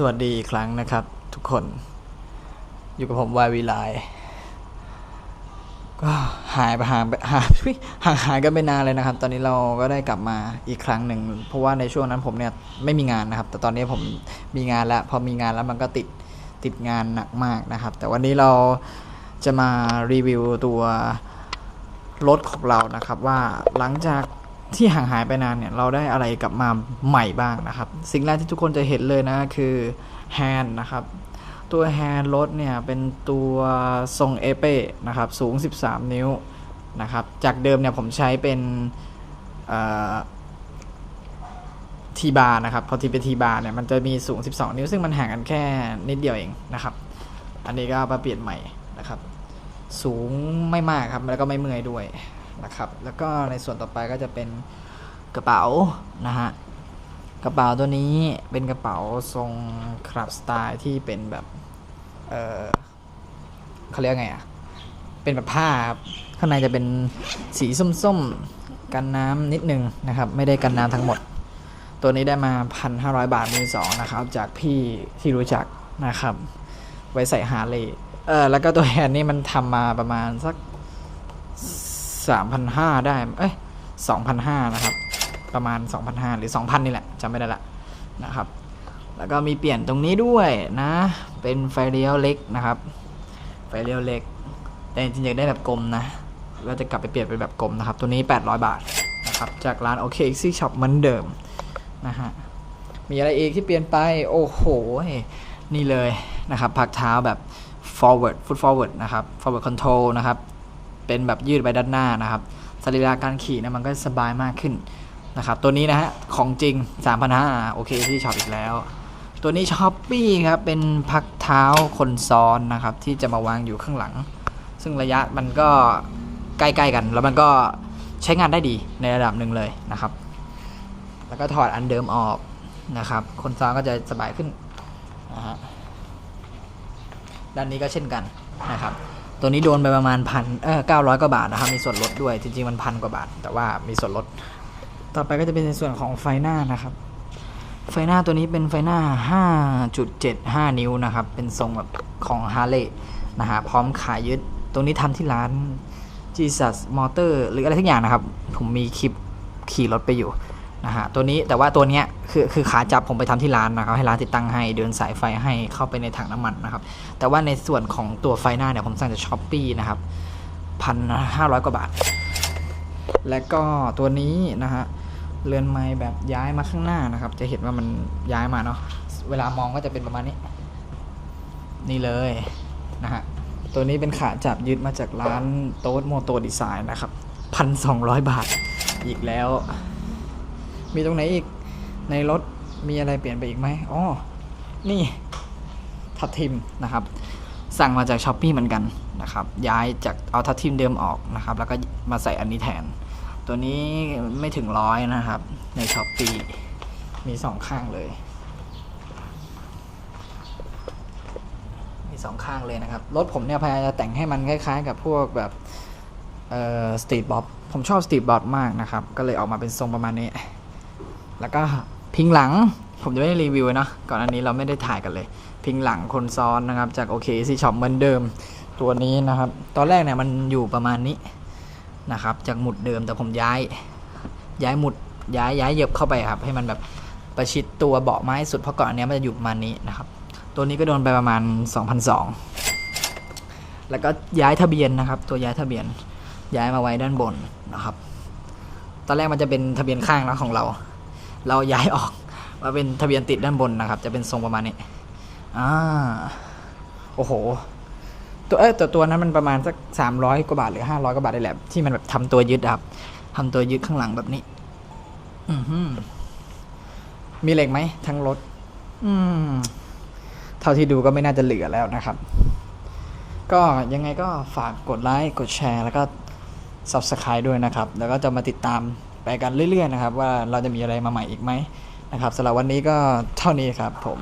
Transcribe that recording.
สวัสดีอีกครั้งนะครับ ทุกคน อยู่กับผมวายวีไลก็หายไปห่ายไปหายอุ๊ยห่างหายกันไปนานเลยนะครับ ตอนนี้เราก็ได้กลับมาอีกครั้งหนึ่ง เพราะว่าในช่วงนั้นผมเนี่ยไม่มีงานนะครับ แต่ตอนนี้ผมมีงานแล้ว พอมีงานแล้วมันก็ติดติดงานหนักมากนะครับ แต่วันนี้เราจะมารีวิวตัวรถของเรานะครับ ว่าหลังจาก ที่ห่างหายไปนานเนี่ยเราได้อะไรกลับมาใหม่บ้างนะครับ สิ่งแรกที่ทุกคนจะเห็นเลยนะคือแฮนด์นะครับ ตัวแฮนด์รถเนี่ยเป็นตัวทรงเอเป้นะครับสูง 13 นิ้วนะครับ จากเดิมเนี่ยผมใช้เป็นทีบาร์นะครับ พอทีเป็นทีบาร์เนี่ยมันจะมีสูง 12 นิ้ว ซึ่งมันห่างกันแค่นิดเดียวเองนะครับ อันนี้ก็มาเปลี่ยนใหม่นะครับ สูงไม่มากครับแล้วก็ไม่เมื่อยด้วย นะครับ แล้วก็ในส่วนต่อไปก็จะเป็นกระเป๋านะฮะ กระเป๋าตัวนี้เป็นกระเป๋าทรงคลับสไตล์ที่เป็นแบบ เออเขาเรียกไงอะ เป็นแบบผ้าครับข้างในจะเป็นสีส้มๆ กันน้ำนิดนึงนะครับ ไม่ได้กันน้ำทั้งหมด ตัวนี้ได้มา 1,500 บาทมือสองนะครับ จากพี่ที่รู้จักนะครับ ไว้ใส่ฮาร์เลยเออแล้วก็ตัวแฮนด์นี่มันทำมาประมาณสัก 3,500 ได้ เอ้ย2,500 นะครับ ประมาณ 2,500 หรือ 2,000 นี่แหละจำไม่ได้ละนะครับ แล้วก็มีเปลี่ยนตรงนี้ด้วยนะ เป็นไฟเลี้ยวเล็กนะครับ ไฟเลี้ยวเล็ก แต่จริงๆอยากได้แบบกลมนะ เราจะกลับไปเปลี่ยนเป็นแบบกลมนะครับ ตัวนี้ 800 บาทนะครับ จากร้านโอเคซี่ช็อปเหมือนเดิมนะฮะ มีอะไรอีกที่เปลี่ยนไป โอ้โห นี่เลยนะครับ พักเท้าแบบ forward foot forward นะครับ forward control นะครับ เป็นแบบยืดไปด้านหน้านะครับสรีระการขี่นะมันก็สบายมากขึ้นนะครับตัวนี้นะฮะของจริง3,500โอเคที่ช็อปอีกแล้ว ตัวนี้ช้อปปี้ครับเป็นพักเท้าคนซ้อนนะครับที่จะมาวางอยู่ข้างหลัง ซึ่งระยะมันก็ใกล้ๆกัน แล้วมันก็ใช้งานได้ดีในระดับหนึ่งเลยนะครับ แล้วก็ถอดอันเดิมออกนะครับ คนซ้อนก็จะสบายขึ้นนะฮะด้านนี้ก็เช่นกันนะครับ ตัวนี้โดนไปประมาณพันเออเก้าร้อยกว่าบาทนะครับ มีส่วนลดด้วย จริงๆ มันพันกว่าบาท แต่ว่ามีส่วนลด ต่อไปก็จะเป็นในส่วนของไฟหน้านะครับ ไฟหน้าตัวนี้เป็นไฟหน้า 5.75 นิ้วนะครับ เป็นทรงแบบของ h a r l e y นะฮะ พร้อมขายยึด ตรงนี้ทำที่ร้าน Jesus Motor หรืออะไรทุกอย่างนะครับ ผมมีคลิปขี่รถไปอยู่ นะฮะตัวนี้แต่ว่าตัวเนี้ยคือคือขาจับผมไปทำที่ร้านนะครับให้ร้านติดตั้งให้เดินสายไฟให้เข้าไปในถังน้ำมันนะครับ แต่ว่าในส่วนของตัวไฟหน้าเนี่ยผมสั่งจากช้อปปีนะครับพันห้าร้อยกว่าบาท และก็ตัวนี้นะฮะเรือนไม้แบบย้ายมาข้างหน้านะครับ จะเห็นว่ามันย้ายมาเนาะเวลามองก็จะเป็นประมาณนี้ นี่เลยนะฮะตัวนี้เป็นขาจับยึดมาจากร้านโต๊ดโมโตดีไซน์นะครับพันสองร้อยบาทอีกแล้ว มีตรงไหนอีก ในรถมีอะไรเปลี่ยนไปอีกไหมอ๋อ นี่ทับทิมนะครับ สั่งมาจากช้อปปีเหมือนกันนะครับ ย้ายจากเอาทับทิมเดิมออกนะครับ แล้วก็มาใส่อันนี้แทน ตัวนี้ไม่ถึงร้อยนะครับ ในช้อปปีมีสองข้างเลย มีสองข้างเลยนะครับ รถผมเนี่ยพยายามจะแต่งให้มันคล้ายๆ กับพวกแบบเอ่อสตรีทบ๊อบผมชอบสตรีทบ๊อบมากนะครับ ก็เลยออกมาเป็นทรงประมาณนี้ แล้วก็พิงหลังผมจะไม่ได้รีวิวนะก่อนอันนี้เราไม่ได้ถ่ายกันเลย พิงหลังคนซ้อนนะครับ จากโอเคซีช็อปเหมือนเดิมตัวนี้นะครับ ตอนแรกเนี่ยมันอยู่ประมาณนี้นะครับ จากหมุดเดิมแต่ผมย้าย ย้ายหมุดย้ายย้ายเหยียบเข้าไปครับ ให้มันแบบประชิดตัวเบาะไม้สุดเพราะก่อนอันเนี้ยมันจะอยู่ประมาณนี้นะครับ ตัวนี้ก็โดนไปประมาณ 2,002แล้วก็ย้ายทะเบียนนะครับ ตัวย้ายทะเบียนย้ายมาไว้ด้านบนนะครับ ตอนแรกมันจะเป็นทะเบียนข้างนะของเรา เราย้ายออกมาเป็นทะเบียนติดด้านบนนะครับ จะเป็นทรงประมาณนี้อ่าโอ้โห ตัวเออตัวตัวนั้นมันประมาณสักสามร้อยกว่าบาทหรือห้าร้อยกว่าบาทได้แหละที่มันแบบทำตัวยึดครับทำตัวยึดข้างหลังแบบนี้ อือหือมีเหล็กไหมทั้งรถ อืม เท่าที่ดูก็ไม่น่าจะเหลือแล้วนะครับ ก็ยังไงก็ฝากกดไลค์กดแชร์ แล้วก็ Subscribe ด้วยนะครับ แล้วก็จะมาติดตาม ไปกันเรื่อยๆนะครับ ว่าเราจะมีอะไรมาใหม่อีกไหมนะครับสำหรับวันนี้ก็เท่านี้ครับผม